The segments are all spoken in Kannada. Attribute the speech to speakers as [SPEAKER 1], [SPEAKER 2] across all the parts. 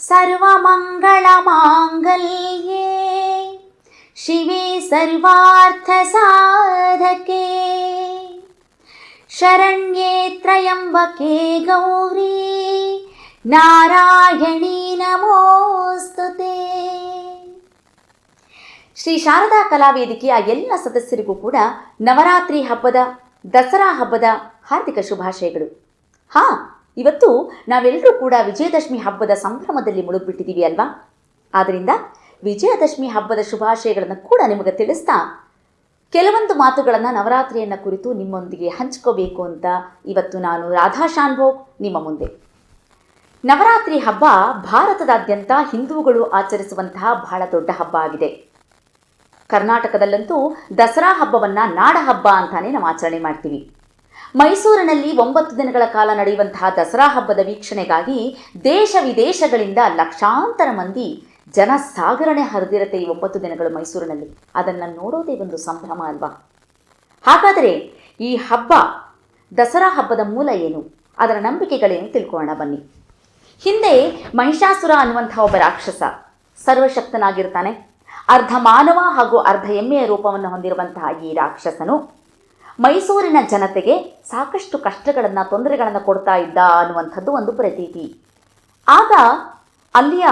[SPEAKER 1] सर्वमङ्गलमाङ्गल्ये शिवे सर्वार्थसाधके शरण्ये त्र्यम्बके गौरी नारायणी नमोऽस्तु ते ಶ್ರೀ ಶಾರದಾ ಕಲಾವೇದಿಕೆಯ ಎಲ್ಲ ಸದಸ್ಯರಿಗೂ ಕೂಡ ನವರಾತ್ರಿ ಹಬ್ಬದ ದಸರಾ ಹಬ್ಬದ ಹಾರ್ದಿಕ ಶುಭಾಶಯಗಳು ಹಾ ಇವತ್ತು ನಾವೆಲ್ಲರೂ ಕೂಡ ವಿಜಯದಶಮಿ ಹಬ್ಬದ ಸಂಭ್ರಮದಲ್ಲಿ ಮುಳುಗ್ಬಿಟ್ಟಿದ್ದೀವಿ ಅಲ್ವಾ? ಆದ್ದರಿಂದ ವಿಜಯದಶಮಿ ಹಬ್ಬದ ಶುಭಾಶಯಗಳನ್ನು ಕೂಡ ನಿಮಗೆ ತಿಳಿಸ್ತಾ ಕೆಲವೊಂದು ಮಾತುಗಳನ್ನು ನವರಾತ್ರಿಯನ್ನು ಕುರಿತು ನಿಮ್ಮೊಂದಿಗೆ ಹಂಚ್ಕೋಬೇಕು ಅಂತ ಇವತ್ತು ನಾನು ರಾಧಾ ಶಾನ್ಭೋಗ್ ನಿಮ್ಮ ಮುಂದೆ. ನವರಾತ್ರಿ ಹಬ್ಬ ಭಾರತದಾದ್ಯಂತ ಹಿಂದೂಗಳು ಆಚರಿಸುವಂತಹ ಬಹಳ ದೊಡ್ಡ ಹಬ್ಬ ಆಗಿದೆ. ಕರ್ನಾಟಕದಲ್ಲಂತೂ ದಸರಾ ಹಬ್ಬವನ್ನು ನಾಡ ಹಬ್ಬ ಅಂತಾನೆ ನಾವು ಆಚರಣೆ ಮಾಡ್ತೀವಿ. ಮೈಸೂರಿನಲ್ಲಿ ಒಂಬತ್ತು ದಿನಗಳ ಕಾಲ ನಡೆಯುವಂತಹ ದಸರಾ ಹಬ್ಬದ ವೀಕ್ಷಣೆಗಾಗಿ ದೇಶ ವಿದೇಶಗಳಿಂದ ಲಕ್ಷಾಂತರ ಮಂದಿ ಜನ ಸಾಗರಣೆ ಹರಿದಿರತ್ತೆ ಈ ಒಂಬತ್ತು ದಿನಗಳು ಮೈಸೂರಿನಲ್ಲಿ. ಅದನ್ನು ನೋಡೋದೇ ಒಂದು ಸಂಭ್ರಮ ಅಲ್ವಾ? ಹಾಗಾದರೆ ಈ ಹಬ್ಬ ದಸರಾ ಹಬ್ಬದ ಮೂಲ ಏನು? ಅದರ ನಂಬಿಕೆಗಳೇನು ತಿಳ್ಕೊಳ್ಳೋಣ ಬನ್ನಿ. ಹಿಂದೆ ಮಹಿಷಾಸುರ ಅನ್ನುವಂಥ ಒಬ್ಬ ರಾಕ್ಷಸ ಸರ್ವಶಕ್ತನಾಗಿರ್ತಾನೆ. ಅರ್ಧ ಮಾನವ ಹಾಗೂ ಅರ್ಧ ಎಮ್ಮೆಯ ರೂಪವನ್ನು ಹೊಂದಿರುವಂತಹ ಈ ರಾಕ್ಷಸನು ಮೈಸೂರಿನ ಜನತೆಗೆ ಸಾಕಷ್ಟು ಕಷ್ಟಗಳನ್ನು, ತೊಂದರೆಗಳನ್ನು ಕೊಡ್ತಾ ಇದ್ದ ಅನ್ನುವಂಥದ್ದು ಒಂದು ಪ್ರತೀತಿ. ಆಗ ಅಲ್ಲಿಯ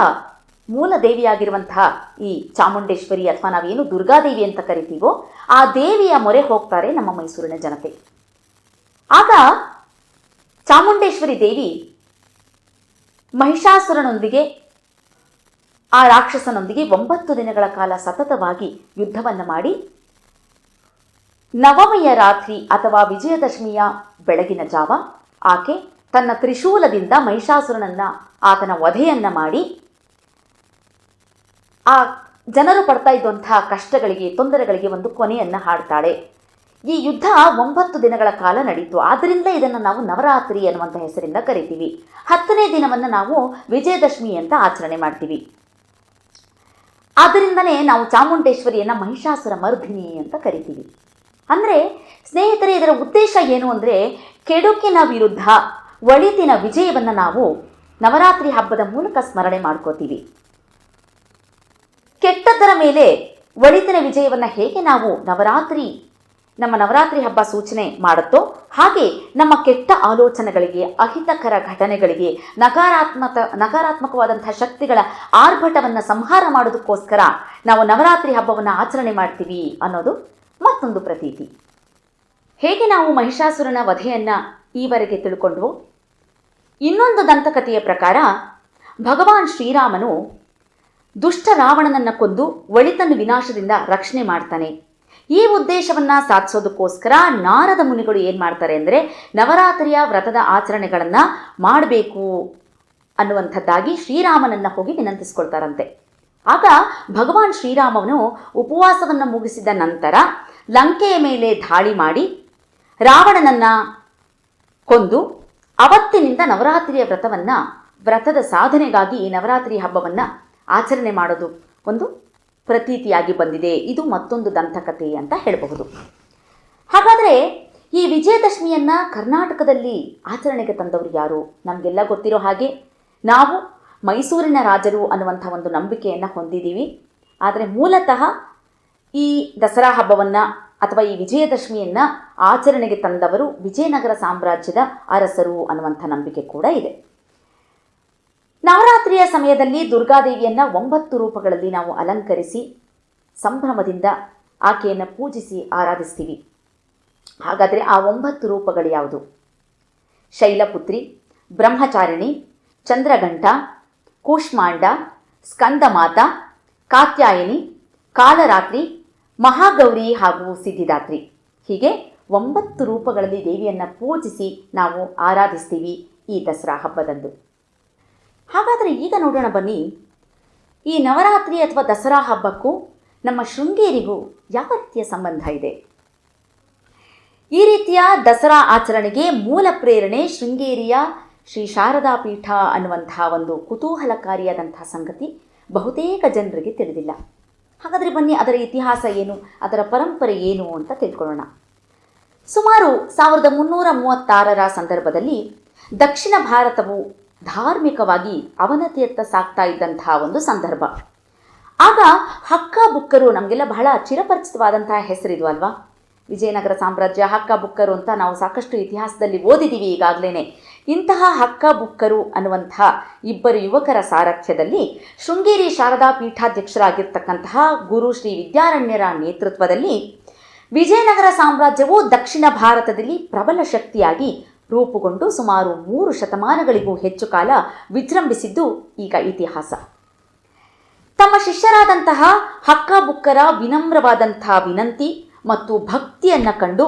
[SPEAKER 1] ಮೂಲ ದೇವಿಯಾಗಿರುವಂತಹ ಈ ಚಾಮುಂಡೇಶ್ವರಿ ಅಥವಾ ನಾವೇನು ದುರ್ಗಾದೇವಿ ಅಂತ ಕರಿತೀವೋ, ಆ ದೇವಿಯ ಮೊರೆ ಹೋಗ್ತಾರೆ ನಮ್ಮ ಮೈಸೂರಿನ ಜನತೆ. ಆಗ ಚಾಮುಂಡೇಶ್ವರಿ ದೇವಿ ಮಹಿಷಾಸುರನೊಂದಿಗೆ, ಆ ರಾಕ್ಷಸನೊಂದಿಗೆ ಒಂಬತ್ತು ದಿನಗಳ ಕಾಲ ಸತತವಾಗಿ ಯುದ್ಧವನ್ನು ಮಾಡಿ ನವಮಿಯ ರಾತ್ರಿ ಅಥವಾ ವಿಜಯದಶಮಿಯ ಬೆಳಗಿನ ಜಾವ, ಆಕೆ ತನ್ನ ತ್ರಿಶೂಲದಿಂದ ಮಹಿಷಾಸುರನನ್ನ ಆತನ ವಧೆಯನ್ನ ಮಾಡಿ, ಆ ಜನರು ಪಡ್ತಾ ಇದ್ದಂತಹ ಕಷ್ಟಗಳಿಗೆ, ತೊಂದರೆಗಳಿಗೆ ಒಂದು ಕೊನೆಯನ್ನ ಹಾಡ್ತಾಳೆ. ಈ ಯುದ್ಧ ಒಂಬತ್ತು ದಿನಗಳ ಕಾಲ ನಡೀತು. ಆದ್ದರಿಂದ ಇದನ್ನು ನಾವು ನವರಾತ್ರಿ ಅನ್ನುವಂಥ ಹೆಸರಿಂದ ಕರಿತೀವಿ. ಹತ್ತನೇ ದಿನವನ್ನು ನಾವು ವಿಜಯದಶಮಿ ಅಂತ ಆಚರಣೆ ಮಾಡ್ತೀವಿ. ಆದ್ದರಿಂದನೇ ನಾವು ಚಾಮುಂಡೇಶ್ವರಿಯನ್ನು ಮಹಿಷಾಸುರ ಮರ್ಧಿನಿ ಅಂತ ಕರಿತೀವಿ. ಅಂದರೆ ಸ್ನೇಹಿತರೆ, ಇದರ ಉದ್ದೇಶ ಏನು ಅಂದರೆ ಕೆಡುಕಿನ ವಿರುದ್ಧ, ಒಳಿತಿನ ವಿಜಯವನ್ನು ನಾವು ನವರಾತ್ರಿ ಹಬ್ಬದ ಮೂಲಕ ಸ್ಮರಣೆ ಮಾಡ್ಕೋತೀವಿ. ಕೆಟ್ಟದ್ದರ ಮೇಲೆ ಒಳಿತಿನ ವಿಜಯವನ್ನು ಹೇಗೆ ನಾವು ನವರಾತ್ರಿ, ನಮ್ಮ ನವರಾತ್ರಿ ಹಬ್ಬ ಸೂಚನೆ ಮಾಡುತ್ತೋ, ಹಾಗೆ ನಮ್ಮ ಕೆಟ್ಟ ಆಲೋಚನೆಗಳಿಗೆ, ಅಹಿತಕರ ಘಟನೆಗಳಿಗೆ ನಕಾರಾತ್ಮಕ ನಕಾರಾತ್ಮಕವಾದಂತಹ ಶಕ್ತಿಗಳ ಆರ್ಭಟವನ್ನು ಸಂಹಾರ ಮಾಡೋದಕ್ಕೋಸ್ಕರ ನಾವು ನವರಾತ್ರಿ ಹಬ್ಬವನ್ನು ಆಚರಣೆ ಮಾಡ್ತೀವಿ ಅನ್ನೋದು ಮತ್ತೊಂದು ಪ್ರತೀತಿ. ಹೇಗೆ ನಾವು ಮಹಿಷಾಸುರನ ವಧೆಯನ್ನು ಈವರೆಗೆ ತಿಳ್ಕೊಂಡ್ವು? ಇನ್ನೊಂದು ದಂತಕಥೆಯ ಪ್ರಕಾರ, ಭಗವಾನ್ ಶ್ರೀರಾಮನು ದುಷ್ಟ ರಾವಣನನ್ನು ಕೊಂದು ಒಳಿತನ್ನು ವಿನಾಶದಿಂದ ರಕ್ಷಣೆ ಮಾಡ್ತಾನೆ. ಈ ಉದ್ದೇಶವನ್ನು ಸಾಧಿಸೋದಕ್ಕೋಸ್ಕರ ನಾರದ ಮುನಿಗಳು ಏನು ಮಾಡ್ತಾರೆ ಅಂದರೆ, ನವರಾತ್ರಿಯ ವ್ರತದ ಆಚರಣೆಗಳನ್ನು ಮಾಡಬೇಕು ಅನ್ನುವಂಥದ್ದಾಗಿ ಶ್ರೀರಾಮನನ್ನು ಹೋಗಿ ವಿನಂತಿಸ್ಕೊಳ್ತಾರಂತೆ. ಆಗ ಭಗವಾನ್ ಶ್ರೀರಾಮನು ಉಪವಾಸವನ್ನು ಮುಗಿಸಿದ ನಂತರ ಲಂಕೆಯ ಮೇಲೆ ದಾಳಿ ಮಾಡಿ ರಾವಣನನ್ನ ಕೊಂದು ಅವತ್ತಿನಿಂದ ನವರಾತ್ರಿಯ ವ್ರತವನ್ನು, ವ್ರತದ ಸಾಧನೆಗಾಗಿ ಈ ನವರಾತ್ರಿ ಹಬ್ಬವನ್ನು ಆಚರಣೆ ಮಾಡೋದು ಒಂದು ಪ್ರತೀತಿಯಾಗಿ ಬಂದಿದೆ. ಇದು ಮತ್ತೊಂದು ದಂತಕಥೆ ಅಂತ ಹೇಳಬಹುದು. ಹಾಗಾದರೆ ಈ ವಿಜಯದಶಮಿಯನ್ನು ಕರ್ನಾಟಕದಲ್ಲಿ ಆಚರಣೆಗೆ ತಂದವರು ಯಾರು? ನಮಗೆಲ್ಲ ಗೊತ್ತಿರೋ ಹಾಗೆ ನಾವು ಮೈಸೂರಿನ ರಾಜರು ಅನ್ನುವಂಥ ಒಂದು ನಂಬಿಕೆಯನ್ನು ಹೊಂದಿದ್ದೀವಿ. ಆದರೆ ಮೂಲತಃ ಈ ದಸರಾ ಹಬ್ಬವನ್ನು ಅಥವಾ ಈ ವಿಜಯದಶಮಿಯನ್ನು ಆಚರಣೆಗೆ ತಂದವರು ವಿಜಯನಗರ ಸಾಮ್ರಾಜ್ಯದ ಅರಸರು ಅನ್ನುವಂಥ ನಂಬಿಕೆ ಕೂಡ ಇದೆ. ನವರಾತ್ರಿಯ ಸಮಯದಲ್ಲಿ ದುರ್ಗಾದೇವಿಯನ್ನು ಒಂಬತ್ತು ರೂಪಗಳಲ್ಲಿ ನಾವು ಅಲಂಕರಿಸಿ ಸಂಭ್ರಮದಿಂದ ಆಕೆಯನ್ನು ಪೂಜಿಸಿ ಆರಾಧಿಸ್ತೀವಿ. ಹಾಗಾದರೆ ಆ ಒಂಬತ್ತು ರೂಪಗಳು ಯಾವುದು? ಶೈಲಪುತ್ರಿ, ಬ್ರಹ್ಮಚಾರಿಣಿ, ಚಂದ್ರಘಂಟ, ಕೂಷ್ಮಾಂಡ, ಸ್ಕಂದಮಾತ, ಕಾತ್ಯಾಯಿನಿ, ಕಾಲರಾತ್ರಿ ಮಹಾಗೌರಿ ಹಾಗೂ ಸಿದ್ಧಿದಾತ್ರಿ. ಹೀಗೆ ಒಂಬತ್ತು ರೂಪಗಳಲ್ಲಿ ದೇವಿಯನ್ನು ಪೂಜಿಸಿ ನಾವು ಆರಾಧಿಸ್ತೀವಿ ಈ ದಸರಾ ಹಬ್ಬದಂದು. ಹಾಗಾದರೆ ಈಗ ನೋಡೋಣ ಬನ್ನಿ, ಈ ನವರಾತ್ರಿ ಅಥವಾ ದಸರಾ ಹಬ್ಬಕ್ಕೂ ನಮ್ಮ ಶೃಂಗೇರಿಗೂ ಯಾವ ರೀತಿಯ ಸಂಬಂಧ ಇದೆ? ಈ ರೀತಿಯ ದಸರಾ ಆಚರಣೆಗೆ ಮೂಲ ಪ್ರೇರಣೆ ಶೃಂಗೇರಿಯ ಶ್ರೀ ಶಾರದಾ ಪೀಠ ಅನ್ನುವಂತಹ ಒಂದು ಕುತೂಹಲಕಾರಿಯಾದಂತಹ ಸಂಗತಿ ಬಹುತೇಕ ಜನರಿಗೆ ತಿಳಿದಿಲ್ಲ. ಹಾಗಾದರೆ ಬನ್ನಿ, ಅದರ ಇತಿಹಾಸ ಏನು, ಅದರ ಪರಂಪರೆ ಏನು ಅಂತ ತಿಳ್ಕೊಳ್ಳೋಣ. ಸುಮಾರು ಸಾವಿರದ ಮುನ್ನೂರ ಮೂವತ್ತಾರರ ಸಂದರ್ಭದಲ್ಲಿ ದಕ್ಷಿಣ ಭಾರತವು ಧಾರ್ಮಿಕವಾಗಿ ಅವನತಿಯತ್ತ ಸಾಗ್ತಾ ಇದ್ದಂತಹ ಒಂದು ಸಂದರ್ಭ. ಆಗ ಹಕ್ಕ ಬುಕ್ಕರು ನಮಗೆಲ್ಲ ಬಹಳ ಚಿರಪರಿಚಿತವಾದಂತಹ ಹೆಸರಿದು ಅಲ್ವಾ? ವಿಜಯನಗರ ಸಾಮ್ರಾಜ್ಯ ಹಕ್ಕ ಬುಕ್ಕರು ಅಂತ ನಾವು ಸಾಕಷ್ಟು ಇತಿಹಾಸದಲ್ಲಿ ಓದಿದ್ದೀವಿ ಈಗಾಗಲೇ ಇಂತಹ ಹಕ್ಕ ಬುಕ್ಕರು ಅನ್ನುವಂತಹ ಇಬ್ಬರು ಯುವಕರ ಸಾರಥ್ಯದಲ್ಲಿ ಶೃಂಗೇರಿ ಶಾರದಾ ಪೀಠಾಧ್ಯಕ್ಷರಾಗಿರ್ತಕ್ಕಂತಹ ಗುರು ಶ್ರೀ ವಿದ್ಯಾರಣ್ಯರ ನೇತೃತ್ವದಲ್ಲಿ ವಿಜಯನಗರ ಸಾಮ್ರಾಜ್ಯವು ದಕ್ಷಿಣ ಭಾರತದಲ್ಲಿ ಪ್ರಬಲ ಶಕ್ತಿಯಾಗಿ ರೂಪುಗೊಂಡು ಸುಮಾರು ಮೂರು ಶತಮಾನಗಳಿಗೂ ಹೆಚ್ಚು ಕಾಲ ವಿಜೃಂಭಿಸಿದ್ದು ಈಗ ಇತಿಹಾಸ. ತಮ್ಮ ಶಿಷ್ಯರಾದಂತಹ ಹಕ್ಕ ಬುಕ್ಕರ ವಿನಮ್ರವಾದಂತಹ ವಿನಂತಿ ಮತ್ತು ಭಕ್ತಿಯನ್ನು ಕಂಡು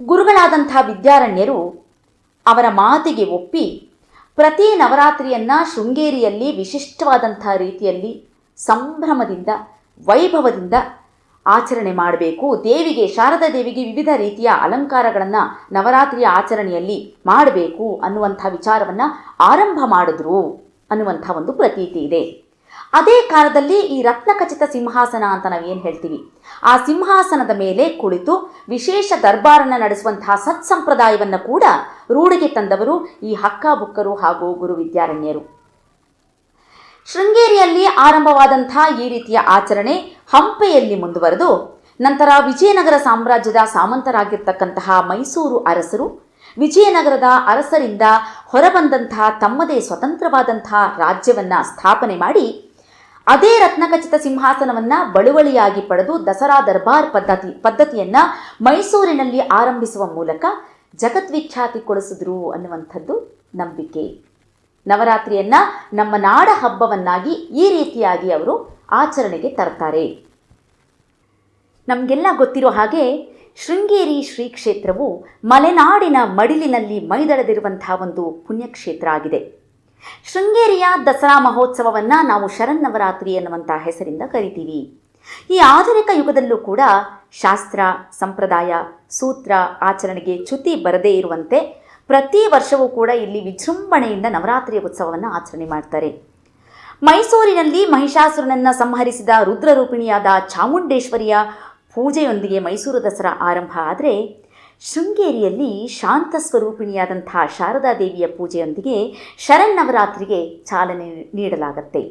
[SPEAKER 1] ಗುರುಗಳಾದಂಥ ವಿದ್ಯಾರಣ್ಯರು ಅವರ ಮಾತಿಗೆ ಒಪ್ಪಿ ಪ್ರತಿ ನವರಾತ್ರಿಯನ್ನು ಶೃಂಗೇರಿಯಲ್ಲಿ ವಿಶಿಷ್ಟವಾದಂಥ ರೀತಿಯಲ್ಲಿ ಸಂಭ್ರಮದಿಂದ, ವೈಭವದಿಂದ ಆಚರಣೆ ಮಾಡಬೇಕು. ದೇವಿಗೆ, ಶಾರದಾ ದೇವಿಗೆ ವಿವಿಧ ರೀತಿಯ ಅಲಂಕಾರಗಳನ್ನು ನವರಾತ್ರಿಯ ಆಚರಣೆಯಲ್ಲಿ ಮಾಡಬೇಕು ಅನ್ನುವಂಥ ವಿಚಾರವನ್ನು ಆರಂಭ ಮಾಡಿದ್ರು ಅನ್ನುವಂಥ ಒಂದು ಪ್ರತೀತಿ ಇದೆ. ಅದೇ ಕಾಲದಲ್ಲಿ ಈ ರತ್ನಖಚಿತ ಸಿಂಹಾಸನ ಅಂತ ನಾವೇನು ಹೇಳ್ತೀವಿ? ಆ ಸಿಂಹಾಸನದ ಮೇಲೆ ಕುಳಿತು ವಿಶೇಷ ದರ್ಬಾರನ್ನು ನಡೆಸುವಂತಹ ಸತ್ಸಂಪ್ರದಾಯವನ್ನು ಕೂಡ ರೂಢಿಗೆ ತಂದವರು ಈ ಹಕ್ಕ ಬುಕ್ಕರು ಹಾಗೂ ಗುರು ವಿದ್ಯಾರಣ್ಯರು. ಶೃಂಗೇರಿಯಲ್ಲಿ ಆರಂಭವಾದಂಥ ಈ ರೀತಿಯ ಆಚರಣೆ ಹಂಪೆಯಲ್ಲಿ ಮುಂದುವರೆದು ನಂತರ ವಿಜಯನಗರ ಸಾಮ್ರಾಜ್ಯದ ಸಾಮಂತರಾಗಿರ್ತಕ್ಕಂತಹ ಮೈಸೂರು ಅರಸರು, ವಿಜಯನಗರದ ಅರಸರಿಂದ ಹೊರಬಂದಂತಹ ತಮ್ಮದೇ ಸ್ವತಂತ್ರವಾದಂತಹ ರಾಜ್ಯವನ್ನ ಸ್ಥಾಪನೆ ಮಾಡಿ ಅದೇ ರತ್ನಖಚಿತ ಸಿಂಹಾಸನವನ್ನ ಬಳುವಳಿಯಾಗಿ ಪಡೆದು ದಸರಾ ದರ್ಬಾರ್ ಪದ್ಧತಿ, ಪದ್ಧತಿಯನ್ನ ಮೈಸೂರಿನಲ್ಲಿ ಆರಂಭಿಸುವ ಮೂಲಕ ಜಗದ್ವಿಖ್ಯಾತಿಗೊಳಿಸಿದ್ರು ಅನ್ನುವಂಥದ್ದು ನಂಬಿಕೆ. ನವರಾತ್ರಿಯನ್ನ ನಮ್ಮ ನಾಡ ಹಬ್ಬವನ್ನಾಗಿ ಈ ರೀತಿಯಾಗಿ ಅವರು ಆಚರಣೆಗೆ ತರ್ತಾರೆ. ನಮಗೆಲ್ಲ ಗೊತ್ತಿರೋ ಹಾಗೆ ಶೃಂಗೇರಿ ಶ್ರೀ ಕ್ಷೇತ್ರವು ಮಲೆನಾಡಿನ ಮಡಿಲಿನಲ್ಲಿ ಮೈದಳೆದಿರುವಂತಹ ಒಂದು ಪುಣ್ಯಕ್ಷೇತ್ರ ಆಗಿದೆ. ಶೃಂಗೇರಿಯ ದಸರಾ ಮಹೋತ್ಸವವನ್ನು ನಾವು ಶರನ್ನವರಾತ್ರಿ ಎನ್ನುವಂಥ ಹೆಸರಿಂದ ಕರಿತೀವಿ. ಈ ಆಧುನಿಕ ಯುಗದಲ್ಲೂ ಕೂಡ ಶಾಸ್ತ್ರ, ಸಂಪ್ರದಾಯ, ಸೂತ್ರ, ಆಚರಣೆಗೆ ಚ್ಯುತಿ ಬರದೇ ಇರುವಂತೆ ಪ್ರತಿ ವರ್ಷವೂ ಕೂಡ ಇಲ್ಲಿ ವಿಜೃಂಭಣೆಯಿಂದ ನವರಾತ್ರಿಯ ಉತ್ಸವವನ್ನು ಆಚರಣೆ ಮಾಡ್ತಾರೆ. ಮೈಸೂರಿನಲ್ಲಿ ಮಹಿಷಾಸುರನನ್ನು ಸಂಹರಿಸಿದ ರುದ್ರರೂಪಿಣಿಯಾದ ಚಾಮುಂಡೇಶ್ವರಿಯ ಪೂಜೆಯೊಂದಿಗೆ ಮೈಸೂರು ದಸರಾ ಆರಂಭ ಆದರೆ ಶೃಂಗೇರಿಯಲ್ಲಿ ಶಾಂತ ಸ್ವರೂಪಿಣಿಯಾದಂಥ ಶಾರದಾ ದೇವಿಯ ಪೂಜೆಯೊಂದಿಗೆ ಶರನ್ನವರಾತ್ರಿಗೆ ಚಾಲನೆ ನೀಡಲಾಗತ್ತೆ.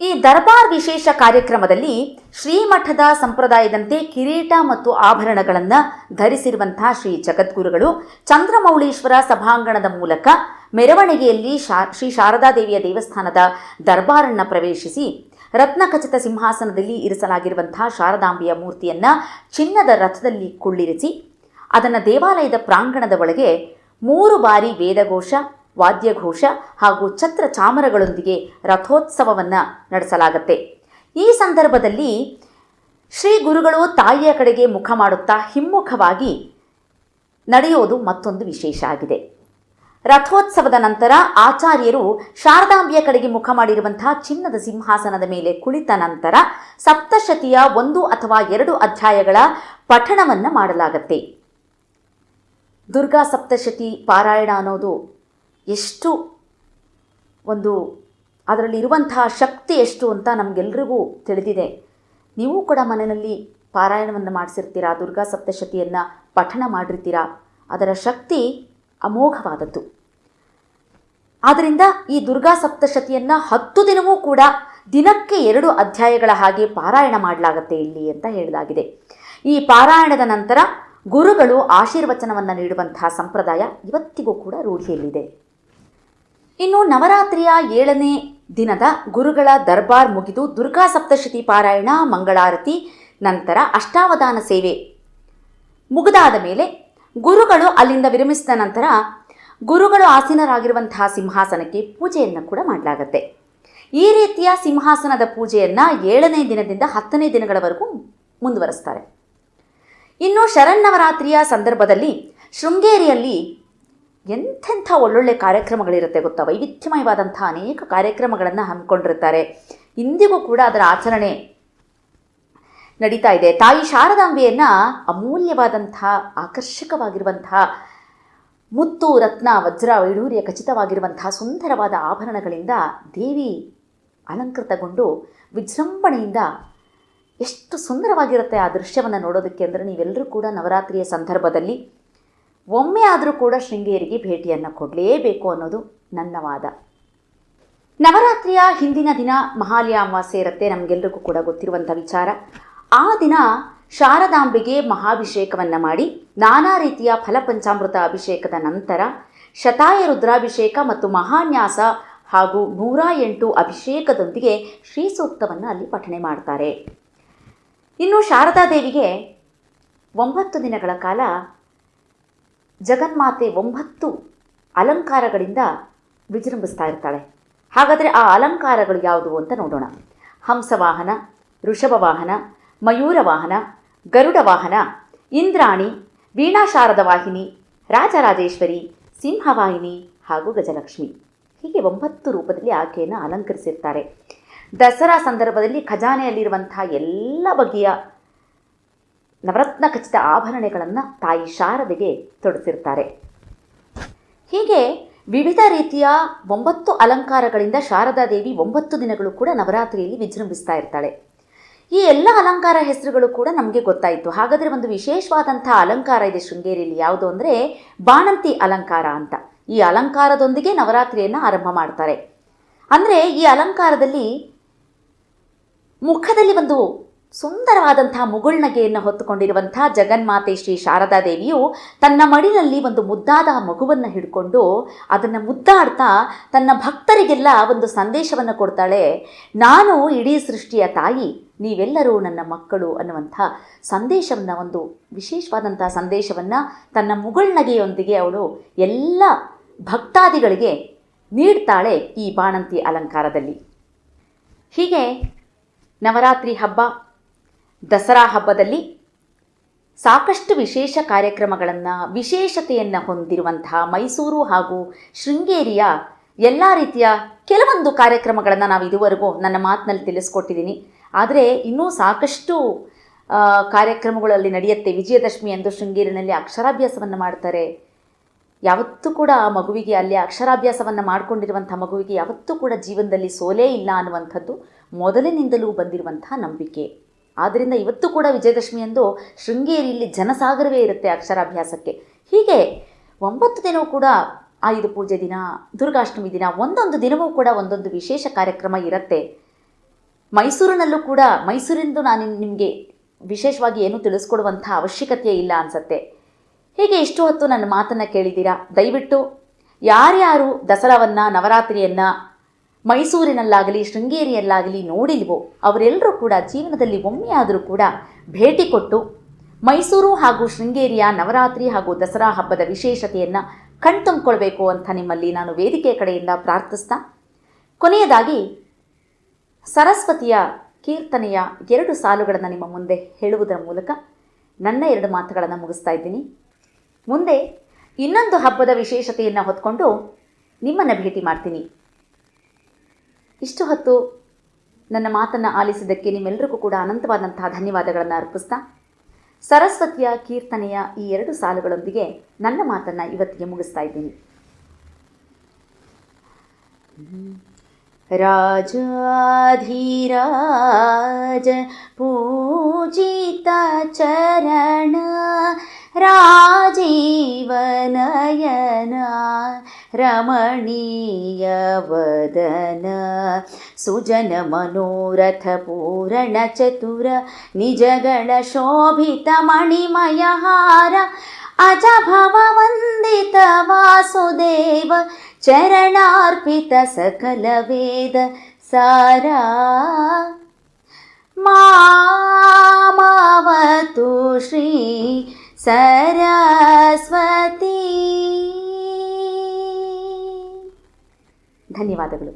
[SPEAKER 1] ಈ ದರ್ಬಾರ್ ವಿಶೇಷ ಕಾರ್ಯಕ್ರಮದಲ್ಲಿ ಶ್ರೀಮಠದ ಸಂಪ್ರದಾಯದಂತೆ ಕಿರೀಟ ಮತ್ತು ಆಭರಣಗಳನ್ನು ಧರಿಸಿರುವಂತಹ ಶ್ರೀ ಜಗದ್ಗುರುಗಳು ಚಂದ್ರಮೌಳೀಶ್ವರ ಸಭಾಂಗಣದ ಮೂಲಕ ಮೆರವಣಿಗೆಯಲ್ಲಿ ಶಾ ಶ್ರೀ ಶಾರದಾದೇವಿಯ ದೇವಸ್ಥಾನದ ದರ್ಬಾರನ್ನು ಪ್ರವೇಶಿಸಿ ರತ್ನಖಚಿತ ಸಿಂಹಾಸನದಲ್ಲಿ ಇರಿಸಲಾಗಿರುವಂತಹ ಶಾರದಾಂಬೆಯ ಮೂರ್ತಿಯನ್ನ ಚಿನ್ನದ ರಥದಲ್ಲಿ ಕುಳ್ಳಿರಿಸಿ, ಅದನ್ನು ದೇವಾಲಯದ ಪ್ರಾಂಗಣದ ಒಳಗೆ ಮೂರು ಬಾರಿ ವೇದಘೋಷ, ವಾದ್ಯಘೋಷ ಹಾಗೂ ಛತ್ರ ಚಾಮರಗಳೊಂದಿಗೆ ರಥೋತ್ಸವವನ್ನು ನಡೆಸಲಾಗತ್ತೆ. ಈ ಸಂದರ್ಭದಲ್ಲಿ ಶ್ರೀ ಗುರುಗಳು ತಾಯಿಯ ಕಡೆಗೆ ಮುಖ ಮಾಡುತ್ತಾ ಹಿಮ್ಮುಖವಾಗಿ ನಡೆಯೋದು ಮತ್ತೊಂದು ವಿಶೇಷ ಆಗಿದೆ. ರಥೋತ್ಸವದ ನಂತರ ಆಚಾರ್ಯರು ಶಾರದಾಂಬೆಯ ಕಡೆಗೆ ಮುಖ ಮಾಡಿರುವಂತಹ ಚಿನ್ನದ ಸಿಂಹಾಸನದ ಮೇಲೆ ಕುಳಿತ ನಂತರ ಸಪ್ತಶತಿಯ ಒಂದು ಅಥವಾ ಎರಡು ಅಧ್ಯಾಯಗಳ ಪಠಣವನ್ನು ಮಾಡಲಾಗತ್ತೆ. ದುರ್ಗಾ ಸಪ್ತಶತಿ ಪಾರಾಯಣ ಅನ್ನೋದು ಎಷ್ಟು ಒಂದು ಅದರಲ್ಲಿರುವಂತಹ ಶಕ್ತಿ ಎಷ್ಟು ಅಂತ ನಮಗೆಲ್ರಿಗೂ ತಿಳಿದಿದೆ. ನೀವು ಕೂಡ ಮನೆಯಲ್ಲಿ ಪಾರಾಯಣವನ್ನು ಮಾಡಿಸಿರ್ತೀರಾ, ದುರ್ಗಾ ಸಪ್ತಶತಿಯನ್ನು ಪಠಣ ಮಾಡಿರ್ತೀರಾ, ಅದರ ಶಕ್ತಿ ಅಮೋಘವಾದದ್ದು. ಆದ್ದರಿಂದ ಈ ದುರ್ಗಾ ಸಪ್ತಶತಿಯನ್ನು ಹತ್ತು ದಿನವೂ ಕೂಡ ದಿನಕ್ಕೆ ಎರಡು ಅಧ್ಯಾಯಗಳ ಹಾಗೆ ಪಾರಾಯಣ ಮಾಡಲಾಗತ್ತೆ ಇಲ್ಲಿ ಅಂತ ಹೇಳಲಾಗಿದೆ ಈ ಪಾರಾಯಣದ ನಂತರ ಗುರುಗಳು ಆಶೀರ್ವಚನವನ್ನು ನೀಡುವಂತಹ ಸಂಪ್ರದಾಯ ಇವತ್ತಿಗೂ ಕೂಡ ರೂಢಿಯಲ್ಲಿದೆ. ಇನ್ನು ನವರಾತ್ರಿಯ ಏಳನೇ ದಿನದ ಗುರುಗಳ ದರ್ಬಾರ್ ಮುಗಿದು ದುರ್ಗಾ ಸಪ್ತಶತಿ ಪಾರಾಯಣ ಮಂಗಳಾರತಿ, ನಂತರ ಅಷ್ಟಾವಧಾನ ಸೇವೆ ಮುಗಿದಾದ ಮೇಲೆ ಗುರುಗಳು ಅಲ್ಲಿಂದ ವಿರಮಿಸಿದ ನಂತರ ಗುರುಗಳು ಆಸೀನರಾಗಿರುವಂತಹ ಸಿಂಹಾಸನಕ್ಕೆ ಪೂಜೆಯನ್ನು ಕೂಡ ಮಾಡಲಾಗತ್ತೆ. ಈ ರೀತಿಯ ಸಿಂಹಾಸನದ ಪೂಜೆಯನ್ನು ಏಳನೇ ದಿನದಿಂದ ಹತ್ತನೇ ದಿನಗಳವರೆಗೂ ಮುಂದುವರೆಸ್ತಾರೆ. ಇನ್ನು ಶರನ್ನವರಾತ್ರಿಯ ಸಂದರ್ಭದಲ್ಲಿ ಶೃಂಗೇರಿಯಲ್ಲಿ ಎಂಥೆಂಥ ಒಳ್ಳೊಳ್ಳೆ ಕಾರ್ಯಕ್ರಮಗಳಿರುತ್ತೆ ಗೊತ್ತಾ? ವೈವಿಧ್ಯಮಯವಾದಂಥ ಅನೇಕ ಕಾರ್ಯಕ್ರಮಗಳನ್ನು ಹಮ್ಮಿಕೊಂಡಿರ್ತಾರೆ. ಇಂದಿಗೂ ಕೂಡ ಅದರ ಆಚರಣೆ ನಡೀತಾ ಇದೆ. ತಾಯಿ ಶಾರದಾಂಬೆಯನ್ನು ಅಮೂಲ್ಯವಾದಂಥ ಆಕರ್ಷಕವಾಗಿರುವಂತಹ ಮುತ್ತು, ರತ್ನ, ವಜ್ರ, ವೈಢೂರ್ಯ ಖಚಿತವಾಗಿರುವಂತಹ ಸುಂದರವಾದ ಆಭರಣಗಳಿಂದ ದೇವಿ ಅಲಂಕೃತಗೊಂಡು ವಿಜೃಂಭಣೆಯಿಂದ ಎಷ್ಟು ಸುಂದರವಾಗಿರುತ್ತೆ ಆ ದೃಶ್ಯವನ್ನು ನೋಡೋದಕ್ಕೆ ಅಂದರೆ ನೀವೆಲ್ಲರೂ ಕೂಡ ನವರಾತ್ರಿಯ ಸಂದರ್ಭದಲ್ಲಿ ಒಮ್ಮೆ ಆದರೂ ಕೂಡ ಶೃಂಗೇರಿಗೆ ಭೇಟಿಯನ್ನು ಕೊಡಲೇಬೇಕು ಅನ್ನೋದು ನನ್ನ ವಾದ. ನವರಾತ್ರಿಯ ಹಿಂದಿನ ದಿನ ಮಹಾಲಯ ಅಮಾವಾಸ್ಯೆ ಇರುತ್ತೆ. ನಮಗೆಲ್ರಿಗೂ ಕೂಡ ಗೊತ್ತಿರುವಂಥ ವಿಚಾರ. ಆ ದಿನ ಶಾರದಾಂಬೆಗೆ ಮಹಾಭಿಷೇಕವನ್ನು ಮಾಡಿ ನಾನಾ ರೀತಿಯ ಫಲಪಂಚಾಮೃತ ಅಭಿಷೇಕದ ನಂತರ ಶತಾಯ ರುದ್ರಾಭಿಷೇಕ ಮತ್ತು ಮಹಾನ್ಯಾಸ ಹಾಗೂ ನೂರ ಎಂಟು ಅಭಿಷೇಕದೊಂದಿಗೆ ಶ್ರೀ ಸೂಕ್ತವನ್ನು ಅಲ್ಲಿ ಪಠಣೆ ಮಾಡ್ತಾರೆ. ಇನ್ನು ಶಾರದಾದೇವಿಗೆ ಒಂಬತ್ತು ದಿನಗಳ ಕಾಲ ಜಗನ್ಮಾತೆ ಒಂಬತ್ತು ಅಲಂಕಾರಗಳಿಂದ ವಿಜೃಂಭಿಸ್ತಾ ಇರ್ತಾಳೆ. ಹಾಗಾದರೆ ಆ ಅಲಂಕಾರಗಳು ಯಾವುದು ಅಂತ ನೋಡೋಣ. ಹಂಸವಾಹನ ವಾಹನ ಮಯೂರ ವಾಹನ, ಗರುಡ ವಾಹನ, ಇಂದ್ರಾಣಿ, ವೀಣಾಶಾರದ ವಾಹಿನಿ, ರಾಜರಾಜೇಶ್ವರಿ, ಸಿಂಹವಾಹಿನಿ ಹಾಗೂ ಗಜಲಕ್ಷ್ಮಿ. ಹೀಗೆ ಒಂಬತ್ತು ರೂಪದಲ್ಲಿ ಆಕೆಯನ್ನು ಅಲಂಕರಿಸಿರ್ತಾರೆ. ದಸರಾ ಸಂದರ್ಭದಲ್ಲಿ ಖಜಾನೆಯಲ್ಲಿರುವಂತಹ ಎಲ್ಲ ಬಗೆಯ ನವರತ್ನ ಖಚಿತ ಆಭರಣಗಳನ್ನು ತಾಯಿ ಶಾರದೆಗೆ ತೊಡಸಿರ್ತಾರೆ. ಹೀಗೆ ವಿವಿಧ ರೀತಿಯ ಒಂಬತ್ತು ಅಲಂಕಾರಗಳಿಂದ ಶಾರದಾ ದೇವಿ ಒಂಬತ್ತು ದಿನಗಳು ಕೂಡ ನವರಾತ್ರಿಯಲ್ಲಿ ವಿಜೃಂಭಿಸ್ತಾ ಇರ್ತಾಳೆ. ಈ ಎಲ್ಲ ಅಲಂಕಾರ ಹೆಸರುಗಳು ಕೂಡ ನಮಗೆ ಗೊತ್ತಾಯಿತು. ಹಾಗಾದರೆ ಒಂದು ವಿಶೇಷವಾದಂಥ ಅಲಂಕಾರ ಇದೆ ಶೃಂಗೇರಿಯಲ್ಲಿ. ಯಾವುದು ಅಂದರೆ ಬಾಣಂತಿ ಅಲಂಕಾರ ಅಂತ. ಈ ಅಲಂಕಾರದೊಂದಿಗೆ ನವರಾತ್ರಿಯನ್ನು ಆರಂಭ ಮಾಡ್ತಾರೆ. ಅಂದರೆ ಈ ಅಲಂಕಾರದಲ್ಲಿ ಮುಖದಲ್ಲಿ ಒಂದು ಸುಂದರವಾದಂಥ ಮುಗುಳ್ನಗೆಯನ್ನು ಹೊತ್ತುಕೊಂಡಿರುವಂಥ ಜಗನ್ಮಾತೆ ಶ್ರೀ ಶಾರದಾದೇವಿಯು ತನ್ನ ಮಡಿಲಲ್ಲಿ ಒಂದು ಮುದ್ದಾದ ಮಗುವನ್ನು ಹಿಡ್ಕೊಂಡು ಅದನ್ನು ಮುದ್ದಾಡ್ತಾ ತನ್ನ ಭಕ್ತರಿಗೆಲ್ಲ ಒಂದು ಸಂದೇಶವನ್ನು ಕೊಡ್ತಾಳೆ. ನಾನು ಇಡೀ ಸೃಷ್ಟಿಯ ತಾಯಿ ನೀವೆಲ್ಲರೂ ನನ್ನ ಮಕ್ಕಳು ಅನ್ನುವಂಥ ಸಂದೇಶವನ್ನು, ಒಂದು ವಿಶೇಷವಾದಂಥ ಸಂದೇಶವನ್ನು ತನ್ನ ಮುಗುಳ್ನಗೆಯೊಂದಿಗೆ ಅವಳು ಎಲ್ಲ ಭಕ್ತಾದಿಗಳಿಗೆ ನೀಡ್ತಾಳೆ ಈ ಬಾಣಂತಿ ಅಲಂಕಾರದಲ್ಲಿ. ಹೀಗೆ ನವರಾತ್ರಿ ಹಬ್ಬ, ದಸರಾ ಹಬ್ಬದಲ್ಲಿ ಸಾಕಷ್ಟು ವಿಶೇಷ ಕಾರ್ಯಕ್ರಮಗಳನ್ನು, ವಿಶೇಷತೆಯನ್ನು ಹೊಂದಿರುವಂತಹ ಮೈಸೂರು ಹಾಗೂ ಶೃಂಗೇರಿಯ ಎಲ್ಲ ರೀತಿಯ ಕೆಲವೊಂದು ಕಾರ್ಯಕ್ರಮಗಳನ್ನು ನಾವು ಇದುವರೆಗೂ ನನ್ನ ಮಾತಿನಲ್ಲಿ ತಿಳಿಸ್ಕೊಟ್ಟಿದ್ದೀನಿ. ಆದರೆ ಇನ್ನೂ ಸಾಕಷ್ಟು ಕಾರ್ಯಕ್ರಮಗಳಲ್ಲಿ ನಡೆಯುತ್ತೆ. ವಿಜಯದಶಮಿ ಎಂದು ಶೃಂಗೇರಿನಲ್ಲಿ ಅಕ್ಷರಾಭ್ಯಾಸವನ್ನು ಮಾಡ್ತಾರೆ. ಯಾವತ್ತೂ ಕೂಡ ಆ ಮಗುವಿಗೆ ಅಲ್ಲಿ ಅಕ್ಷರಾಭ್ಯಾಸವನ್ನು ಮಾಡಿಕೊಂಡಿರುವಂಥ ಮಗುವಿಗೆ ಯಾವತ್ತೂ ಕೂಡ ಜೀವನದಲ್ಲಿ ಸೋಲೇ ಇಲ್ಲ ಅನ್ನುವಂಥದ್ದು ಮೊದಲಿನಿಂದಲೂ ಬಂದಿರುವಂಥ ನಂಬಿಕೆ. ಆದ್ದರಿಂದ ಇವತ್ತು ಕೂಡ ವಿಜಯದಶಮಿ ವಿಜಯದಶಮಿಯಂದು ಶೃಂಗೇರಿಯಲ್ಲಿ ಜನಸಾಗರವೇ ಇರುತ್ತೆ ಅಕ್ಷರಾಭ್ಯಾಸಕ್ಕೆ. ಹೀಗೆ ಒಂಬತ್ತು ದಿನವೂ ಕೂಡ ಆಯುಧ ಪೂಜೆ ದಿನ, ದುರ್ಗಾಷ್ಟಮಿ ದಿನ, ಒಂದೊಂದು ದಿನವೂ ಕೂಡ ಒಂದೊಂದು ವಿಶೇಷ ಕಾರ್ಯಕ್ರಮ ಇರುತ್ತೆ. ಮೈಸೂರಿನಲ್ಲೂ ಕೂಡ ಮೈಸೂರಿಂದು ನಾನು ನಿಮಗೆ ವಿಶೇಷವಾಗಿ ಏನೂ ತಿಳಿಸ್ಕೊಡುವಂಥ ಅವಶ್ಯಕತೆ ಇಲ್ಲ ಅನಿಸತ್ತೆ. ಹೀಗೆ ಇಷ್ಟು ಹೊತ್ತು ನನ್ನ ಮಾತನ್ನು ಕೇಳಿದ್ದೀರಾ ದಯವಿಟ್ಟು ಯಾರ್ಯಾರು ದಸರಾವನ್ನು, ನವರಾತ್ರಿಯನ್ನು ಮೈಸೂರಿನಲ್ಲಾಗಲಿ, ಶೃಂಗೇರಿಯಲ್ಲಾಗಲಿ ನೋಡಿಲ್ವೋ ಅವರೆಲ್ಲರೂ ಕೂಡ ಜೀವನದಲ್ಲಿ ಒಮ್ಮೆಯಾದರೂ ಕೂಡ ಭೇಟಿ ಕೊಟ್ಟು ಮೈಸೂರು ಹಾಗೂ ಶೃಂಗೇರಿಯ ನವರಾತ್ರಿ ಹಾಗೂ ದಸರಾ ಹಬ್ಬದ ವಿಶೇಷತೆಯನ್ನು ಕಣ್ತುಂಬಿಕೊಳ್ಬೇಕು ಅಂತ ನಿಮ್ಮಲ್ಲಿ ನಾನು ವೇದಿಕೆ ಕಡೆಯಿಂದ ಪ್ರಾರ್ಥಿಸ್ತಾ, ಕೊನೆಯದಾಗಿ ಸರಸ್ವತಿಯ ಕೀರ್ತನೆಯ ಎರಡು ಸಾಲುಗಳನ್ನು ನಿಮ್ಮ ಮುಂದೆ ಹೇಳುವುದರ ಮೂಲಕ ನನ್ನ ಎರಡು ಮಾತುಗಳನ್ನು ಮುಗಿಸ್ತಾ ಇದ್ದೀನಿ. ಮುಂದೆ ಇನ್ನೊಂದು ಹಬ್ಬದ ವಿಶೇಷತೆಯನ್ನು ಹೊತ್ಕೊಂಡು ನಿಮ್ಮನ್ನು ಭೇಟಿ ಮಾಡ್ತೀನಿ. ಇಷ್ಟು ಹೊತ್ತು ನನ್ನ ಮಾತನ್ನು ಆಲಿಸಿದ್ದಕ್ಕೆ ನಿಮ್ಮೆಲ್ಲರಿಗೂ ಕೂಡ ಅನಂತವಾದಂತಹ ಧನ್ಯವಾದಗಳನ್ನು ಅರ್ಪಿಸ್ತಾ, ಸರಸ್ವತಿಯ ಕೀರ್ತನೆಯ ಈ ಎರಡು ಸಾಲುಗಳೊಂದಿಗೆ ನನ್ನ ಮಾತನ್ನು ಇವತ್ತಿಗೆ ಮುಗಿಸ್ತಾ ಇದ್ದೀನಿ. राजाधिराज पूजितचरण राजीवनयन रमणीयवदन सुजनमनोरथपूरणचतुर निजगणशोभितमणिमयहार अज भव वन्दितवासुदेव చరణార్పిత సకల వేద సారా మామవతు శ్రీ సరస్వతి ధన్యవాదములు